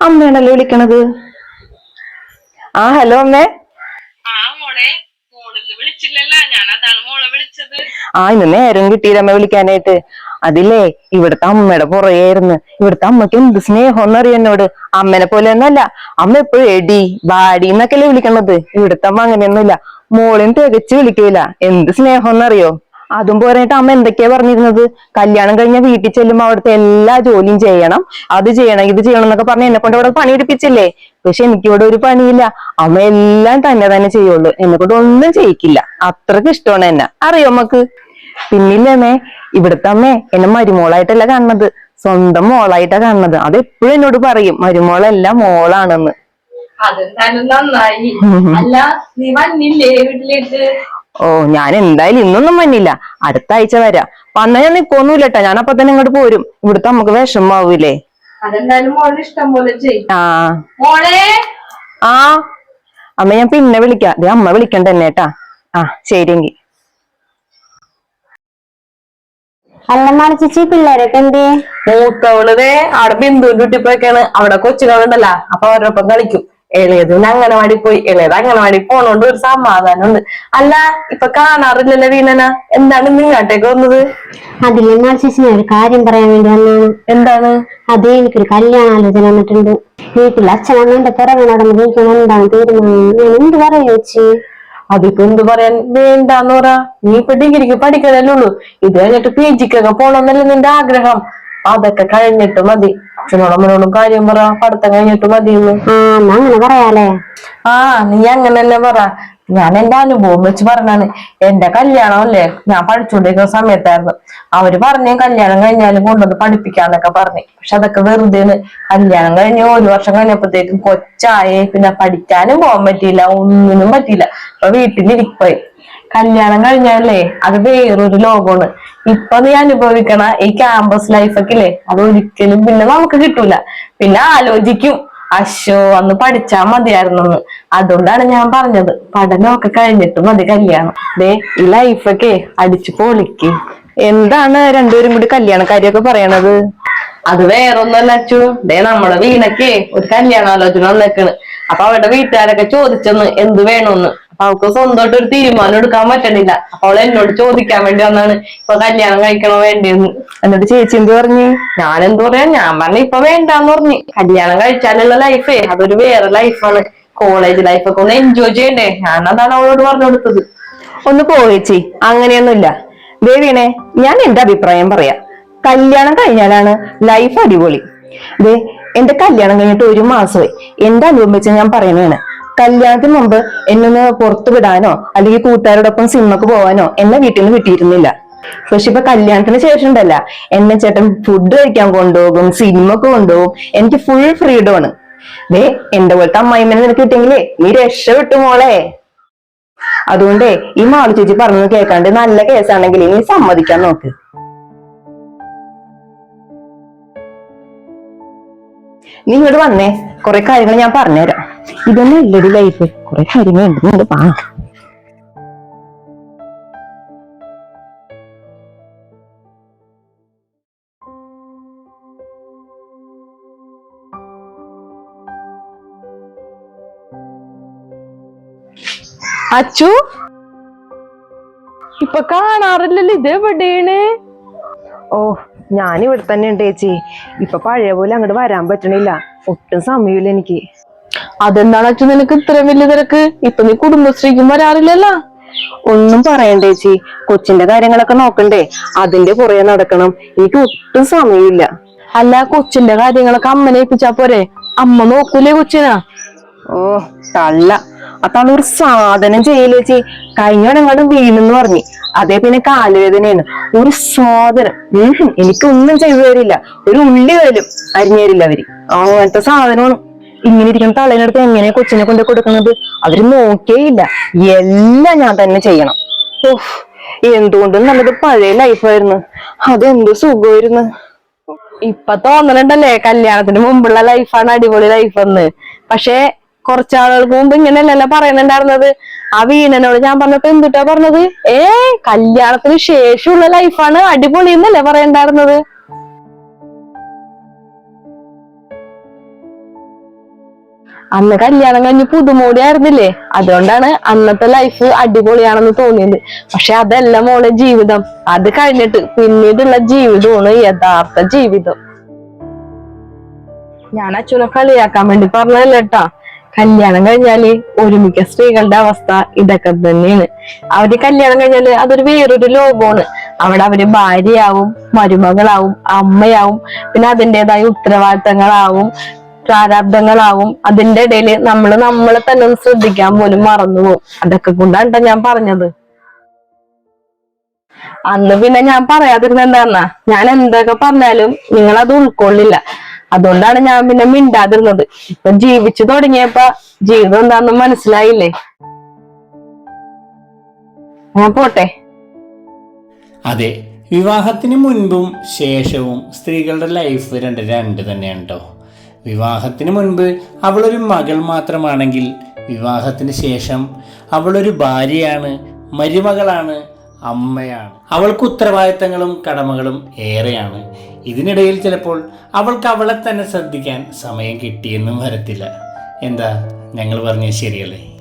അമ്മയാണല്ലോ വിളിക്കണത്? ആ ഹലോ അമ്മേ. ആ ഇന്ന് നേരം കിട്ടിയില്ല അമ്മ വിളിക്കാനായിട്ട്. അതില്ലേ ഇവിടുത്തെ അമ്മയുടെ പുറകെയായിരുന്നു. ഇവിടുത്തെ അമ്മയ്ക്ക് എന്ത് സ്നേഹം അറിയാം എന്നോട്? അമ്മനെ പോലെ ഒന്നല്ല അമ്മ എപ്പോഴും എടി ബാടി എന്നൊക്കെയല്ലേ വിളിക്കണത്. ഇവിടുത്തെ അമ്മ അങ്ങനെയൊന്നുമില്ല. മോളിന് തികച്ച് വിളിക്കൂല. എന്ത് സ്നേഹം എന്നറിയോ അതും പോരായിട്ട് അമ്മ എന്തൊക്കെയാ പറഞ്ഞിരുന്നത്? കല്യാണം കഴിഞ്ഞ വീട്ടിൽ ചെല്ലുമ്പോ അവിടുത്തെ എല്ലാ ജോലിയും ചെയ്യണം. അത് ചെയ്യണം ഇത് ചെയ്യണം എന്നൊക്കെ പറഞ്ഞ് എന്നെ കൊണ്ട് ഇവിടെ പണി എടുപ്പിച്ചില്ലേ പക്ഷെ എനിക്കിവിടെ ഒരു പണിയില്ല. അമ്മ എല്ലാം തന്നെ തന്നെ ചെയ്യുള്ളൂ. എന്നെ കൊണ്ട് ഒന്നും ചെയ്യിക്കില്ല. അത്രയ്ക്ക് ഇഷ്ടമാണ് എന്നെ. അറിയോ അമ്മയ്ക്ക്? പിന്നില്ലേ ഇവിടുത്തെ അമ്മേ എന്നെ മരുമോളായിട്ടല്ല കാണുന്നത്. സ്വന്തം മോളായിട്ടാ കാണുന്നത്. അത് എപ്പോഴും എന്നോട് പറയും മരുമോളല്ല മോളാണെന്ന്. അതെന്തായാലും നന്നായി. അല്ല നീ വന്നില്ലേ വീട്ടിലേക്ക് ഓ ഞാൻ എന്തായാലും ഇന്നൊന്നും വന്നില്ല. അടുത്ത ആഴ്ച വരാം വന്നാ ഞാൻ നിക്കൊന്നുമില്ലട്ടാ ഞാൻ അപ്പൊ തന്നെ ഇങ്ങോട്ട് പോരും. ഇവിടുത്തെ നമുക്ക് വിഷമാവൂലേ. അതെന്തായാലും ഇഷ്ടം പോലെ ചെയ്യും ആ. മോളെ! ആ. അമ്മ ഞാൻ പിന്നെ വിളിക്കാം. അതെ അമ്മ വിളിക്കണ്ട തന്നെ കേട്ടാ ആ ശരിയെങ്കി. അല്ല മാള ചേച്ചി പിള്ളേരൊക്കെ എന്തേ? മൂത്തവളതേ അവിടെ ബിന്ദുവിന്റെ കുട്ടിപ്പോയൊക്കെയാണ് അവിടെ കൊച്ചുകളുണ്ടല്ലോ അപ്പൊ അവരോടൊപ്പം കളിക്കും. ഇളയത് അങ്ങനവാടി അംഗനവാടി പോയി ഇളയത് അംഗനവാടി പോണോണ്ട് ഒരു സമാധാനം ഉണ്ട് അല്ല ഇപ്പൊ കാണാറില്ലല്ലോ വീണന. എന്താണ് ഇന്ന് ഇങ്ങോട്ടേക്ക് വന്നത്? അതിലെ ചേച്ചി ഞാൻ ഒരു കാര്യം പറയാൻ വേണ്ടി വന്നാണ് എന്താണ്? അതേ എനിക്കൊരു കല്യാണാലോചന വന്നിട്ടുണ്ട്. വീട്ടിൽ അച്ഛനമ്മന്റെ പുറകെ നടന്ന് വീട്ടിൽ എന്താണ് തീരുമാനം? ഞാൻ എന്ത് പറയാ ചേച്ചി? അതിപ്പോ എന്ത് പറയാൻ വേണ്ടാന്ന് പറ. നീ ഇപ്പൊ ഡിഗ്രിക്ക് പഠിക്കണല്ലേ ഉള്ളൂ. ഇത് കഴിഞ്ഞിട്ട് പി ജിക്കൊക്കെ പോണമെന്നല്ലേ നിന്റെ ആഗ്രഹം. അതൊക്കെ കഴിഞ്ഞിട്ട് മതി. അച്ഛനോടമ്മനോടും കാര്യം പറ പഠിത്തം കഴിഞ്ഞിട്ട് മതിയെന്ന്. അങ്ങനെ പറയാലേ. ആ നീ അങ്ങനെ തന്നെ പറ. ഞാൻ എന്റെ അനുഭവം വെച്ച് പറഞ്ഞാണ്. എന്റെ കല്യാണം അല്ലേ ഞാൻ പഠിച്ചുകൊണ്ടിരിക്കുന്ന സമയത്തായിരുന്നു. അവർ പറഞ്ഞു കല്യാണം കഴിഞ്ഞാലും കൊണ്ടുവന്ന് പഠിപ്പിക്കാന്നൊക്കെ പറഞ്ഞു. പക്ഷെ അതൊക്കെ വെറുതെ കല്യാണം കഴിഞ്ഞ് ഒരു വർഷം കഴിഞ്ഞപ്പോഴത്തേക്കും കൊച്ചായി. പിന്നെ പഠിക്കാനും പോകാൻ പറ്റിയില്ല. ഒന്നിനും പറ്റിയില്ല. അപ്പൊ വീട്ടിലിരിക്കുപോയി കല്യാണം കഴിഞ്ഞാലേ അത് വേറൊരു ലോകമാണ്. ഇപ്പൊ നീ അനുഭവിക്കണ ഈ ക്യാമ്പസ് ലൈഫൊക്കെ ഇല്ലേ അത് ഒരിക്കലും പിന്നെ നമുക്ക് കിട്ടൂല. പിന്നെ ആലോചിക്കും അശോ അന്ന് പഠിച്ചാ മതിയായിരുന്നു അതുകൊണ്ടാണ് ഞാൻ പറഞ്ഞത് പഠനമൊക്കെ കഴിഞ്ഞിട്ട് മതി കല്യാണം. ദേ ഈ ലൈഫൊക്കെ അടിച്ചു പൊളിക്ക്. എന്താണ് രണ്ടുപേരും കൂടി കല്യാണ കാര്യൊക്കെ പറയണത്? അത് വേറൊന്നല്ല അച്ചു. ദേ നമ്മളെ വീണക്കേ ഒരു കല്യാണാലോചന വന്നേക്കണ്. അപ്പൊ അവരുടെ വീട്ടുകാരൊക്കെ ചോദിച്ചെന്ന് എന്ത് വേണോന്ന്. അവൾക്ക് സ്വന്തമായിട്ട് ഒരു തീരുമാനം എടുക്കാൻ പറ്റണില്ല. അവൾ എന്നോട് ചോദിക്കാൻ വേണ്ടി വന്നാണ് ഇപ്പൊ കല്യാണം കഴിക്കണോ വേണ്ടിയെന്ന് എന്നിട്ട് ചേച്ചി എന്ത് പറഞ്ഞു? ഞാൻ എന്ത് പറയാ? ഞാൻ പറഞ്ഞ ഇപ്പൊ വേണ്ടാന്ന് പറഞ്ഞു. കല്യാണം കഴിച്ചാലുള്ള ലൈഫേ അതൊരു വേറെ ലൈഫാണ് കോളേജ് ലൈഫൊക്കെ ഒന്ന് എൻജോയ് ചെയ്യണ്ടേ? ഞാൻ അതാണ് അവളോട് പറഞ്ഞു കൊടുത്തത്. ഒന്ന് പോയേച്ചി അങ്ങനെയൊന്നുമില്ല. ദേവീണെ ഞാൻ എന്റെ അഭിപ്രായം പറയാ. കല്യാണം കഴിഞ്ഞാലാണ് ലൈഫ് അടിപൊളി. ദേ എന്റെ കല്യാണം കഴിഞ്ഞിട്ട് ഒരു മാസമായി. എന്റെ അനുഭവം വെച്ച് ഞാൻ പറയണതാണ്. കല്യാണത്തിന് മുമ്പ് എന്നൊന്ന് പുറത്തു വിടാനോ അല്ലെങ്കിൽ കൂട്ടുകാരോടൊപ്പം സിനിമക്ക് പോവാനോ എന്നെ വീട്ടിൽ നിന്ന് കിട്ടിയിരുന്നില്ല പക്ഷെ ഇപ്പൊ കല്യാണത്തിന് ശേഷം ഉണ്ടല്ല. എന്നെ ചേട്ടൻ ഫുഡ് കഴിക്കാൻ കൊണ്ടുപോകും സിനിമക്ക് കൊണ്ടുപോകും. എനിക്ക് ഫുൾ ഫ്രീഡം ആണ്. ദേ എന്റെ പോലത്തെ അമ്മായിമ്മനെ നിനക്ക് കിട്ടിയെങ്കിലേ നീ രക്ഷപ്പെട്ടു മോളെ. അതുകൊണ്ടേ ഈ മാളു ചേച്ചി പറഞ്ഞത് കേൾക്കാണ്ട് നല്ല കേസാണെങ്കിൽ നീ സമ്മതിക്കാൻ നോക്ക്. നീ വന്നേ. കുറെ കാര്യങ്ങൾ ഞാൻ പറഞ്ഞുതരാം. ഇതൊന്നും ലഡി ലൈഫ് കുറെ കാര്യങ്ങളുണ്ട്. നിങ്ങൾ പാ. അച്ചു? ഇപ്പൊ കാണാറില്ലല്ലോ ഇത് എവിടെയാണ്? ഓ ഞാൻ ഇവിടെ തന്നെ ഉണ്ട് ചേച്ചി. ഇപ്പൊ പഴയ പോലെ അങ്ങോട്ട് വരാൻ പറ്റണില്ല. ഒട്ടും സമയമില്ല എനിക്ക്. അതെന്താണ് അച്ഛൻ നിനക്ക് ഇത്രയും വലിയ തിരക്ക്? ഇപ്പൊ നീ കുടുംബശ്രീക്കും വരാറില്ലല്ലോ. ഒന്നും പറയണ്ട ചേച്ചി. കൊച്ചിന്റെ കാര്യങ്ങളൊക്കെ നോക്കണ്ടേ? അതിന്റെ പുറകെ നടക്കണം. എനിക്ക് ഒട്ടും സമയമില്ല. അല്ല കൊച്ചിന്റെ കാര്യങ്ങളൊക്കെ അമ്മനെ ഏൽപ്പിച്ചാ പോരെ? അമ്മ നോക്കൂലേ കൊച്ചിനാ? ഓ തള്ള. അതാണ് ഒരു സാധനം ചെയ്യൽ ചേച്ചി? കഴിഞ്ഞോടെങ്ങാണ്ട് വീണെന്ന് പറഞ്ഞു. അതേ പിന്നെ കാലുവേദനയാണ്. ഒരു സാധനം. എനിക്കൊന്നും ചെയ്തു തരില്ല. ഒരു ഉള്ളി പോലും അരിഞ്ഞു തരില്ല അവർ. അങ്ങനത്തെ സാധനമാണ്. ഇങ്ങനെ ഇരിക്കുന്ന തളയിനടുത്ത് എങ്ങനെ കൊച്ചിനെ കൊണ്ട് കൊടുക്കുന്നത് അവർ നോക്കേയില്ല. എല്ലാം ഞാൻ തന്നെ ചെയ്യണം. ഓഹ് എന്തുകൊണ്ടും നല്ലത് പഴയ ലൈഫായിരുന്നു അതെന്ത് സുഖമായിരുന്നു. ഇപ്പൊ തോന്നലുണ്ടല്ലേ കല്യാണത്തിന് മുമ്പുള്ള ലൈഫാണ് അടിപൊളി ലൈഫ് എന്ന്. പക്ഷെ കുറച്ചാളുകൾക്ക് മുമ്പ് ഇങ്ങനെയല്ലല്ലോ പറയുന്നുണ്ടായിരുന്നത്. ആ വീണനോട് ഞാൻ പറഞ്ഞപ്പോ എന്തുട്ടാ പറഞ്ഞത്? ഏ കല്യാണത്തിന് ശേഷമുള്ള ലൈഫാണ് അടിപൊളി എന്നല്ലേ പറയണ്ടായിരുന്നത്? അന്ന് കല്യാണം കഴിഞ്ഞ് പുതുമൂടിയായിരുന്നില്ലേ? അതുകൊണ്ടാണ് അന്നത്തെ ലൈഫ് അടിപൊളിയാണെന്ന് തോന്നിയത്. പക്ഷെ അതല്ല മോളെ ജീവിതം. അത് കഴിഞ്ഞിട്ട് പിന്നീടുള്ള ജീവിതമാണ് യഥാർത്ഥ ജീവിതം. ഞാൻ അച്ഛനെ കളിയാക്കാൻ വേണ്ടി പറഞ്ഞതല്ല കേട്ടാ കല്യാണം കഴിഞ്ഞാൽ ഒരുമിക്ക സ്ത്രീകളുടെ അവസ്ഥ ഇതൊക്കെ തന്നെയാണ്. അവർ കല്യാണം കഴിഞ്ഞാൽ അതൊരു വേറൊരു ലോകമാണ്. അവിടെ അവർ ഭാര്യയാവും മരുമകളാവും അമ്മയാവും പിന്നെ അതിന്റെതായ ഉത്തരവാദിത്തങ്ങളാവും. പ്രാരാബ്ദങ്ങളാവും. അതിന്റെ ഇടയിൽ നമ്മൾ നമ്മളെ തന്നെ ഒന്ന് ശ്രദ്ധിക്കാൻ പോലും മറന്നുപോകും അതൊക്കെ കൊണ്ടാണ് ഞാൻ പറഞ്ഞത്. അന്ന് പിന്നെ ഞാൻ പറയാതിരുന്ന എന്താന്നാ? ഞാൻ എന്തൊക്കെ പറഞ്ഞാലും നിങ്ങൾ അത് ഉൾക്കൊള്ളില്ല. അതുകൊണ്ടാണ് ഞാൻ പിന്നെ മിണ്ടാതിരുന്നത്. ഇപ്പൊ ജീവിച്ചു തുടങ്ങിയപ്പോ ജീവിതം എന്താണെന്ന് മനസ്സിലായില്ലേ? ഞാൻ പോട്ടെ. അതെ വിവാഹത്തിന് മുൻപും ശേഷവും സ്ത്രീകളുടെ ലൈഫ് രണ്ട് രണ്ട് തന്നെയാണ് കേട്ടോ വിവാഹത്തിന് മുൻപ് അവളൊരു മകൾ മാത്രമാണെങ്കിൽ വിവാഹത്തിന് ശേഷം അവളൊരു ഭാര്യയാണ് മരുമകളാണ് അമ്മയാണ്. അവൾക്ക് ഉത്തരവാദിത്തങ്ങളും കടമകളും ഏറെയാണ്. ഇതിനിടയിൽ ചിലപ്പോൾ അവൾക്ക് അവളെ തന്നെ ശ്രദ്ധിക്കാൻ സമയം കിട്ടിയെന്നും വരത്തില്ല. എന്താ? ഞങ്ങൾ പറഞ്ഞത് ശരിയല്ലേ?